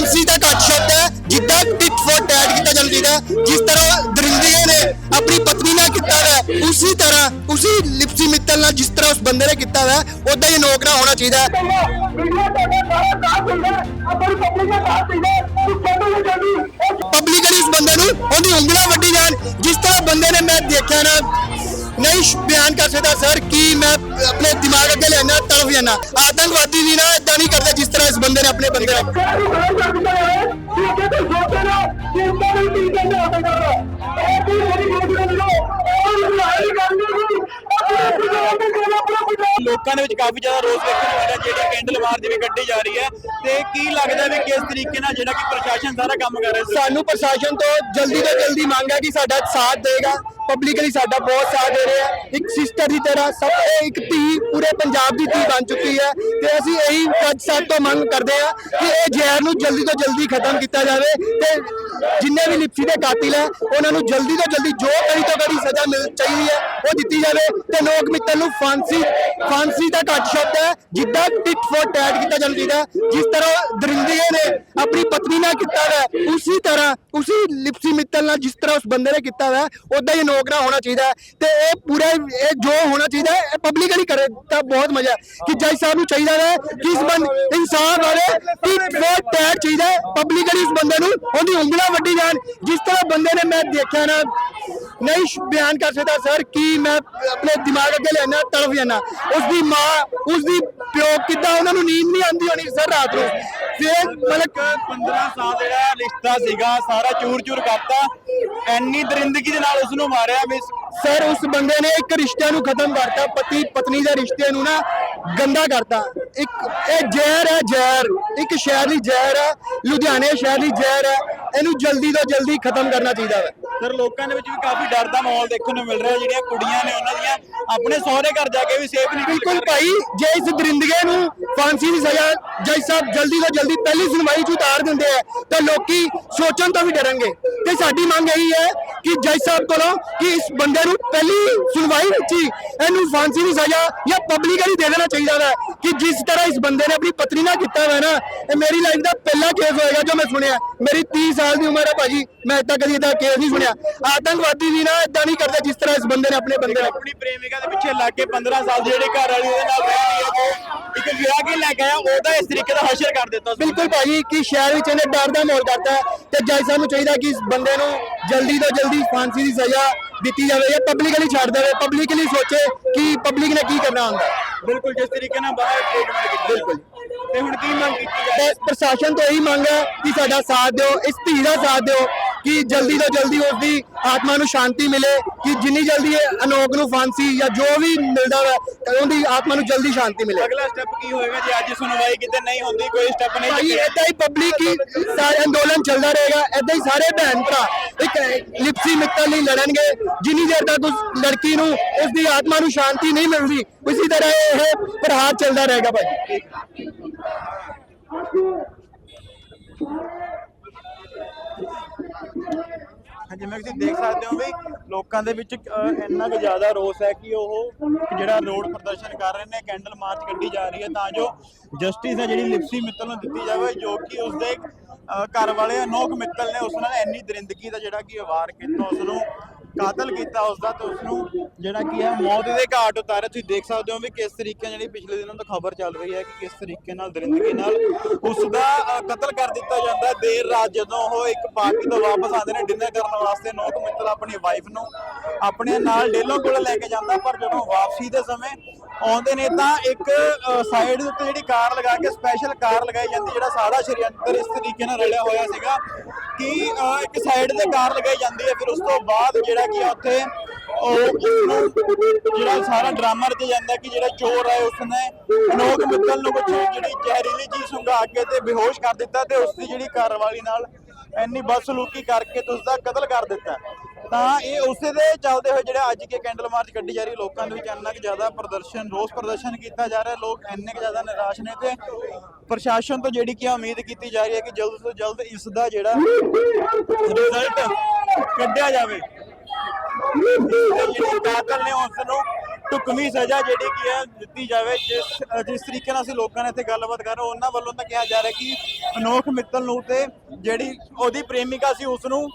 ਫਾਂਸੀ ਦਾ ਘੱਟ ਸ਼ਬਦ ਹੈ, ਜਿੱਦਾਂ ਟਿਟ ਫੋਰ ਟੈਟ ਕੀਤਾ ਜਾਣਾ ਚਾਹੀਦਾ ਜਿਸ ਤਰ੍ਹਾਂ ਦਰਿੰਦਿਆਂ ਨੇ ਆਪਣੀ ਪਤਨੀ ਨਾਲ ਕੀਤਾ ਹੈ ਉਸੇ ਤਰ੍ਹਾਂ, ਉਸੇ ਲਿਪਸੀ ਮਿੱਤਲ ਨਾਲ ਜਿਸ ਤਰ੍ਹਾਂ ਉਸ ਬੰਦੇ ਨੇ ਕੀਤਾ ਹੈ ਉਦਾਂ ਹੀ ਨੋਕਰਾ ਹੋਣਾ ਚਾਹੀਦਾ ਪਬਲਿਕ ਉਸ ਬੰਦੇ ਨੂੰ, ਉਹਦੀ ਉਂਗਲਾਂ ਵੱਡੀ ਜਾਣ, ਜਿਸ ਤਰ੍ਹਾਂ ਬੰਦੇ ਨੇ ਮੈਂ ਦੇਖਿਆ ਨਾ ਨਹੀਂ ਬਿਆਨ ਕਰ ਸਕਦਾ ਸਰ ਕਿ ਮੈਂ ਆਪਣੇ ਦਿਮਾਗ ਅੱਗੇ ਲੈਣਾ ਤੜਫ ਜਾਣਾ ਆਤੰਕਵਾਦੀ ਵੀ ਨਾ ਇਦਾਂ ਨਹੀਂ ਕਰਦਾ ਜਿਸ ਤਰ੍ਹਾਂ ਇਸ ਬੰਦੇ ਨੇ ਆਪਣੇ ਬੰਦੇ ਲੋਕਾਂ ਦੇ ਵਿੱਚ ਕਾਫੀ ਜ਼ਿਆਦਾ ਰੋਸ ਵੇਖਣ ਨੂੰ ਮਿਲਿਆ ਜਿਹੜੀ ਕੈਂਡਲ ਮਾਰ ਵੀ ਕੱਢੀ ਜਾ ਰਹੀ ਹੈ। ਤੇ ਕੀ ਲੱਗਦਾ ਵੀ ਕਿਸ ਤਰੀਕੇ ਨਾਲ ਜਿਹੜਾ ਕਿ ਪ੍ਰਸ਼ਾਸਨ ਸਾਰਾ ਕੰਮ ਕਰ ਰਿਹਾ ਸਾਨੂੰ ਪ੍ਰਸ਼ਾਸਨ ਤੋਂ ਜਲਦੀ ਤੋਂ ਜਲਦੀ ਮੰਗ ਹੈ ਕਿ ਸਾਡਾ ਸਾਥ ਦੇਗਾ। ਪਬਲਿਕਲੀ ਸਾਡਾ ਬਹੁਤ ਸਾਥ ਦੇ ਰਿਹਾ ਹੈ ਇੱਕ ਸਿਸਟਰ ਦੀ ਤਰ੍ਹਾਂ ਸਭ ਇਹ ਇੱਕ ਧੀ ਪੂਰੇ ਪੰਜਾਬ ਦੀ ਧੀ ਬਣ ਚੁੱਕੀ ਹੈ ਤੇ ਅਸੀਂ ਇਹੀ ਅੱਜ ਸਾਥ ਤੋਂ ਮੰਗ ਕਰਦੇ ਹਾਂ ਕਿ ਇਹ ਜ਼ਹਿਰ ਨੂੰ ਜਲਦੀ ਤੋਂ ਜਲਦੀ ਖਤਮ ਕੀਤਾ ਜਾਵੇ ਤੇ ਜਿੰਨੇ ਵੀ ਲਿਪਸੀ ਦੇ ਕਾਤਿਲ ਹੈ, ਉਹਨਾਂ ਨੂੰ ਜਲਦੀ ਤੋਂ ਜਲਦੀ ਜੋ ਕੜੀ ਤੋਂ ਕੜੀ ਸਜ਼ਾ ਮਿਲ ਚਾਹੀਦੀ ਹੈ ਉਹ ਦਿੱਤੀ ਜਾਵੇ ਤੇ ਲੋਕ ਮਿੱਤਲ ਨੂੰ ਫਾਂਸੀ ਫਾਂਸੀ ਦਾ ਘੱਟ ਸ਼ਬਦ ਹੈ, ਜਿੱਦਾਂ ਟਿਟ ਫੋਰ ਟੈਟ ਕੀਤਾ ਜਾਣਾ ਚਾਹੀਦਾ ਜਿਸ ਤਰ੍ਹਾਂ ਦਰਿੰਦਗੇ ਨੇ ਆਪਣੀ ਪਤਨੀ ਨਾਲ ਕੀਤਾ ਹੈ ਉਸੇ ਤਰ੍ਹਾਂ, ਉਸੇ ਲਿਪਸੀ ਮਿੱਤਲ ਨਾਲ ਜਿਸ ਤਰ੍ਹਾਂ ਉਸ ਬੰਦੇ ਨੇ ਕੀਤਾ ਹੈ ਉਦਾਂ ਹੀ ਨੋਕ ਨਾ ਹੋਣਾ ਚਾਹੀਦਾ ਤੇ ਇਹ ਪੂਰਾ ਇਹ ਜੋ ਹੋਣਾ ਚਾਹੀਦਾ ਇਹ ਪਬਲਿਕਲੀ ਕਰੇ, ਤਾਂ ਬਹੁਤ ਮਜ਼ਾ ਹੈ ਕਿ ਜੱਜ ਸਾਹਿਬ ਨੂੰ ਚਾਹੀਦਾ ਹੈ ਕਿ ਇਸ ਬੰਦੇ ਇਨਸਾਨ ਵਾਲੇ ਟਿਟ ਫੋਰ ਟੈਟ ਚਾਹੀਦਾ ਪਬਲਿਕਲੀ ਇਸ ਬੰਦੇ ਨੂੰ, ਉਹਦੀ ਉਂਗਲਾਂ ਵੱਢੀ ਜਾਣ, ਜਿਸ ਤਰ੍ਹਾਂ ਬੰਦੇ ਨੇ ਮੈਂ ਦੇਖਿਆ ਨਾ ਨਹੀਂ ਬਿਆਨ ਕਰ ਸਕਦਾ ਸਰ ਕਿ ਮੈਂ ਆਪਣੇ ਦਿਮਾਗ ਅੱਗੇ ਲੈਣਾ ਤੜਫ ਜਾਣਾ ਉਸ ਦੀ ਮਾਂ ਉਸ ਦੀ ਪਿਓ ਕਿੱਦਾਂ ਉਹਨਾਂ ਨੂੰ ਨੀਂਦ ਨਹੀਂ ਆਉਂਦੀ ਹੋਣੀ ਸਰ ਰਾਤ ਨੂੰ। ਫਿਰ ਮਤਲਬ 15 ਸਾਲ ਜਿਹੜਾ ਰਿਸ਼ਤਾ ਸੀਗਾ ਸਾਰਾ ਚੂਰ-ਚੂਰ ਕਰਤਾ। ਐਨੀ ਦਰਿੰਦਗੀ ਦੇ ਨਾਲ ਉਸ ਨੂੰ ਮਾਰਿਆ ਵੀ ਸਰ ਉਸ ਬੰਦੇ ਨੇ ਇੱਕ ਰਿਸ਼ਤੇ ਨੂੰ ਖਤਮ ਕਰਤਾ ਪਤੀ ਪਤਨੀ ਦੇ ਰਿਸ਼ਤੇ ਨੂੰ ਨਾ ਗੰਦਾ ਕਰਤਾ। ਇੱਕ ਇਹ ਜ਼ਹਿਰ ਹੈ ਜ਼ਹਿਰ। ਇੱਕ ਸ਼ਹਿਰ ਦੀ ਜ਼ਹਿਰ ਹੈ ਲੁਧਿਆਣੇ ਸ਼ਹਿਰ ਦੀ ਜ਼ਹਿਰ ਹੈ। ਇਹਨੂੰ ਜਲਦੀ ਤੋਂ ਜਲਦੀ ਖਤਮ ਕਰਨਾ ਚਾਹੀਦਾ ਹੈ ਸਰ ਲੋਕਾਂ ਦੇ ਵਿੱਚ ਵੀ ਕਾਫੀ ਡਰ ਦਾ ਮਾਹੌਲ ਦੇਖਣ ਨੂੰ ਮਿਲ ਰਿਹਾ। ਜਿਹੜੀਆਂ ਕੁੜੀਆਂ ਨੇ ਉਹਨਾਂ ਦੀਆਂ ਆਪਣੇ ਸਹੁਰੇ ਘਰ ਜਾ ਕੇ ਵੀ ਸੇਫ ਨਹੀਂ ਬਿਲਕੁਲ ਭਾਈ ਜੇ ਇਸ ਦਰਿੰਦਗੇ ਨੂੰ ਫਾਂਸੀ ਦੀ ਸਜ਼ਾ ਜੱਜ ਸਾਹਿਬ ਜਲਦੀ ਤੋਂ ਜਲਦੀ ਪਹਿਲੀ ਸੁਣਵਾਈ 'ਚ ਉਤਾਰ ਦਿੰਦੇ ਆ ਤਾਂ ਲੋਕੀ ਸੋਚਣ ਤੋਂ ਵੀ ਡਰਨਗੇ। ਤੇ ਸਾਡੀ ਮੰਗ ਇਹੀ ਹੈ ਕਿ ਜੱਜ ਸਾਹਿਬ ਕੋਲੋਂ ਕਿ ਇਸ ਬੰਦੇ ਨੂੰ ਪਹਿਲੀ ਸੁਣਵਾਈ ਵਿੱਚ ਹੀ ਇਹਨੂੰ ਫਾਂਸੀ ਦੀ ਸਜ਼ਾ ਜਾਂ ਪਬਲਿਕਲੀ ਦੇ ਦੇਣਾ ਚਾਹੀਦਾ ਹੈ ਕਿ ਜਿਸ ਤਰ੍ਹਾਂ ਇਸ ਬੰਦੇ ਨੇ ਆਪਣੀ ਪਤਨੀ ਨਾਲ ਕੀਤਾ ਹੋਇਆ ਨਾ ਇਹ ਮੇਰੀ ਲਾਈਫ ਦਾ ਪਹਿਲਾ ਕੇਸ ਹੋਏਗਾ ਜੋ ਮੈਂ ਸੁਣਿਆ। ਮੇਰੀ 30 ਸਾਲ ਦੀ ਉਮਰ ਹੈ ਭਾਜੀ ਮੈਂ ਇੱਦਾਂ ਕਦੀ ਇਹਦਾ ਕੇਸ ਨਹੀਂ ਸੁਣਿਆ। ਆਤੰਕਵਾਦੀ ਵੀ ਨਾ ਇਦਾਂ ਨਹੀਂ ਕਰਦੇ ਜਿਸ ਤਰ੍ਹਾਂ ਇਸ ਬੰਦੇ ਨੇ ਆਪਣੇ ਬੰਦੇ ਨਾਲ ਆਪਣੀ ਪ੍ਰੇਮਿਕਾ ਦੇ ਪਿੱਛੇ ਲੱਗ ਕੇ 15 ਸਾਲ ਦੀ ਜਿਹੜੀ ਘਰ ਵਾਲੀ ਉਹਦੇ ਨਾਲ ਰਹਿ ਰਹੀ ਹੈ ਇੱਕ ਵਿਆਹ ਕੇ ਲੈ ਆਇਆ ਉਹਦਾ ਇਸ ਤਰੀਕੇ ਦਾ ਹਸ਼ਰ ਕਰ ਦਿੱਤਾ ਬਿਲਕੁਲ ਭਾਜੀ ਕਿ ਸ਼ਹਿਰ ਵਿੱਚ ਇਹਨੇ ਡਰ ਦਾ ਮਾਹੌਲ ਕਰਤਾ ਤੇ ਜੱਜ ਸਾਹਿਬ ਨੂੰ ਚਾਹੀਦਾ ਕਿ ਇਸ ਬੰਦੇ ਨੂੰ ਜਲਦੀ ਤੋਂ ਜਲਦੀ ਫਾਂਸੀ ਦੀ ਸਜ਼ਾ ਦਿੱਤੀ ਜਾਵੇ ਜਾਂ ਪਬਲਿਕਲੀ ਛੱਡ ਦੇਵੇ ਪਬਲਿਕਲੀ ਸੋਚੇ ਕਿ ਪਬਲਿਕ ਨੇ ਕੀ ਕਰਨਾ ਹੁੰਦਾ। ਬਿਲਕੁਲ ਜਿਸ ਤਰੀਕੇ ਨਾਲ ਬਾਹਰ ਟ੍ਰੀਟਮੈਂਟ ਕੀਤੀ ਬਿਲਕੁਲ। ਤੇ ਹੁਣ ਕੀ ਮੰਗ ਕੀਤੀ ਬਸ ਪ੍ਰਸ਼ਾਸਨ ਤੋਂ ਇਹੀ ਮੰਗ ਹੈ ਕਿ ਸਾਡਾ ਸਾਥ ਦਿਓ ਇਸ ਧੀ ਦਾ ਸਾਥ ਦਿਓ ਕਿ ਜਲਦੀ ਤੋਂ ਜਲਦੀ ਉਸ ਦੀ ਆਤਮਾ ਨੂੰ ਸ਼ਾਂਤੀ ਮਿਲੇ ਕਿ ਜਿੰਨੀ ਜਲਦੀ ਇਹ ਅਨੋਖ ਨੂੰ ਫਾਂਸੀ ਜਾਂ ਜੋ ਵੀ ਮਿਲਦਾ ਹੈ ਉਹਦੀ ਆਤਮਾ ਨੂੰ ਜਲਦੀ ਸ਼ਾਂਤੀ ਮਿਲੇ। ਅਗਲਾ ਸਟੈਪ ਕੀ ਹੋਏਗਾ ਜੇ ਅੱਜ ਸੁਣਵਾਈ ਕਿਤੇ ਨਹੀਂ ਹੁੰਦੀ ਕੋਈ ਸਟੈਪ ਨਹੀਂ ਭਾਈ ਚੁੱਕਿਆ ਏਦਾਂ ਹੀ ਪਬਲਿਕ ਹੀ ਸਾਰੇ ਅੰਦੋਲਨ ਚੱਲਦਾ ਰਹੇਗਾ। ਏਦਾਂ ਹੀ ਸਾਰੇ ਭੈਣ ਭਰਾ ਇੱਕ ਲਿਪਸੀ ਮਿੱਤਲ ਲਈ ਲੜਨਗੇ। ਜਿੰਨੀ ਦੇਰ ਤੱਕ ਉਸ ਲੜਕੀ ਨੂੰ ਉਸ ਦੀ ਆਤਮਾ ਨੂੰ ਸ਼ਾਂਤੀ ਨਹੀਂ ਮਿਲਦੀ ਉਸੇ ਤਰ੍ਹਾਂ ਇਹ ਪ੍ਰਹਾਰ ਚੱਲਦਾ ਰਹੇਗਾ ਭਾਈ। ਜਿਵੇਂ ਤੁਸੀਂ ਦੇਖ ਸਕਦੇ ਹੋ ਵੀ ਲੋਕਾਂ ਦੇ ਵਿੱਚ ਅਹ, ਇੰਨਾ ਕੁ ਜ਼ਿਆਦਾ ਰੋਸ ਹੈ ਕਿ ਉਹ ਜਿਹੜਾ ਰੋਡ ਪ੍ਰਦਰਸ਼ਨ ਕਰ ਰਹੇ ਨੇ ਕੈਂਡਲ ਮਾਰਚ ਕੱਢੀ ਜਾ ਰਹੀ ਹੈ ਤਾਂ ਜੋ ਜਸਟਿਸ ਹੈ ਜਿਹੜੀ ਲਿਪਸੀ ਮਿੱਤਲ ਨੂੰ ਦਿੱਤੀ ਜਾਵੇ ਜੋ ਕਿ ਉਸਦੇ ਅਹ, ਘਰ ਵਾਲੇ ਅਨੋਖ ਮਿੱਤਲ ਨੇ ਉਸ ਨਾਲ ਇੰਨੀ ਦਰਿੰਦਗੀ ਦਾ ਜਿਹੜਾ ਕਿ ਵਾਰ ਕੀਤਾ ਉਸ ਨੂੰ ਕਾਤਲ ਕੀਤਾ ਉਸ ਦਾ ਤੇ ਉਸ ਨੂੰ ਜਿਹੜਾ ਕੀ ਹੈ, ਮੌਤ ਦੇ ਘਾਟ ਉਤਾਰਿਆ। ਤੁਸੀਂ ਦੇਖ ਸਕਦੇ ਹੋ ਵੀ ਕਿਸ ਤਰੀਕੇ ਨਾਲ ਜਿਹੜੀ ਪਿਛਲੇ ਦਿਨਾਂ ਤੋਂ ਖਬਰ ਚੱਲ ਰਹੀ ਹੈ ਕਿ ਕਿਸ ਤਰੀਕੇ ਨਾਲ ਦਰਿੰਦਗੀ ਨਾਲ ਉਸ ਦਾ ਕਤਲ ਕਰ ਦਿੱਤਾ ਜਾਂਦਾ ਦੇਰ ਰਾਤ ਜਦੋਂ ਉਹ ਇੱਕ ਪਾਰਟੀ ਤੋਂ ਵਾਪਸ ਆਉਂਦੇ ਨੇ ਡਿਨਰ ਕਰਨ ਵਾਸਤੇ, ਨੋਕ ਮਿੱਤਲ ਆਪਣੀ ਵਾਈਫ ਨੂੰ ਆਪਣੇ ਨਾਲ ਡੇਲੋਂ ਕੋਲ ਲੈ ਕੇ ਜਾਂਦਾ, ਪਰ ਜਦੋਂ ਵਾਪਸੀ ਦੇ ਸਮੇਂ ਆਉਂਦੇ ਨੇ ਤਾਂ ਇੱਕ ਸਾਈਡ ਦੇ ਉੱਤੇ ਜਿਹੜੀ ਕਾਰ ਲਗਾ ਕੇ ਸਪੈਸ਼ਲ ਕਾਰ ਲਗਾਈ ਜਾਂਦੀ, ਜਿਹੜਾ ਸਾਰਾ ਸ਼ਰੀਅੰਤਰ ਇਸ ਤਰੀਕੇ ਨਾਲ ਰਲਿਆ ਹੋਇਆ ਸੀਗਾ। ਕਿ ਇੱਕ ਸਾਈਡ ਤੇ ਕਾਰ ਲਗਾਈ ਜਾਂਦੀ ਹੈ, ਫਿਰ ਉਸ ਤੋਂ ਬਾਅਦ ਜਿਹੜਾ ਕੀ ਉੱਥੇ ਉਹ ਜਿਹੜਾ ਸਾਰਾ ਡਰਾਮਾ ਰਚ ਜਾਂਦਾ ਕਿ ਜਿਹੜਾ ਚੋਰ ਹੈ, ਉਸਨੇ ਅਨੋਖ ਮਿੱਤਲ ਨੂੰ ਕੁਝ ਜਿਹੜੀ ਜ਼ਹਿਰੀਲੀ ਚੀਜ਼ ਸੁੰਘਾ ਕੇ ਤੇ ਬੇਹੋਸ਼ ਕਰ ਦਿੱਤਾ ਤੇ ਉਸ ਦੀ ਜਿਹੜੀ ਘਰਵਾਲੀ ਨਾਲ ਇੰਨੀ ਬਦਸਲੂਕੀ ਕਰਕੇ ਤੇ ਉਸ ਦਾ ਕਤਲ ਕਰ ਦਿੱਤਾ। ਤਾਂ ਇਹ ਉਸੇ ਦੇ ਚੱਲਦੇ ਹੋਏ ਜਿਹੜਾ ਅੱਜ ਕੇ ਕੈਂਡਲ ਮਾਰਚ ਕੱਢੀ ਜਾ ਰਹੀ, ਲੋਕਾਂ ਦੇ ਵਿੱਚ ਇੰਨਾ ਕੁ ਜ਼ਿਆਦਾ ਪ੍ਰਦਰਸ਼ਨ, ਰੋਸ ਪ੍ਰਦਰਸ਼ਨ ਕੀਤਾ ਜਾ ਰਿਹਾ, ਲੋਕ ਇੰਨੇ ਕੁ ਜ਼ਿਆਦਾ ਨਿਰਾਸ਼ ਨੇ ਤੇ ਪ੍ਰਸ਼ਾਸਨ ਤੋਂ ਜਿਹੜੀ ਕੀ ਉਮੀਦ ਕੀਤੀ ਜਾ ਰਹੀ ਹੈ ਕਿ ਜਲਦ ਤੋਂ ਜਲਦ ਇਸ ਦਾ ਜਿਹੜਾ ਰਿਜ਼ਲਟ ਕੱਢਿਆ ਜਾਵੇ। ਜਿਹੜੇ ਕਾਤਲ ਨੇ ਉਸ ਨੂੰ ਢੁਕਵੀਂ ਸਜ਼ਾ ਜਿਹੜੀ ਕੀ ਹੈ ਦਿੱਤੀ ਜਾਵੇ। ਜਿਸ ਜਿਸ ਤਰੀਕੇ ਨਾਲ ਅਸੀਂ ਲੋਕਾਂ ਨੇ ਇੱਥੇ ਗੱਲਬਾਤ ਕਰ ਰਹੇ ਉਹਨਾਂ ਵੱਲੋਂ ਤਾਂ ਕਿਹਾ ਜਾ ਰਿਹਾ ਕਿ ਅਨੋਖ ਮਿੱਤਲ ਨੂੰ ਤੇ ਜਿਹੜੀ ਉਹਦੀ ਪ੍ਰੇਮਿਕਾ ਸੀ ਉਸ ਨੂੰ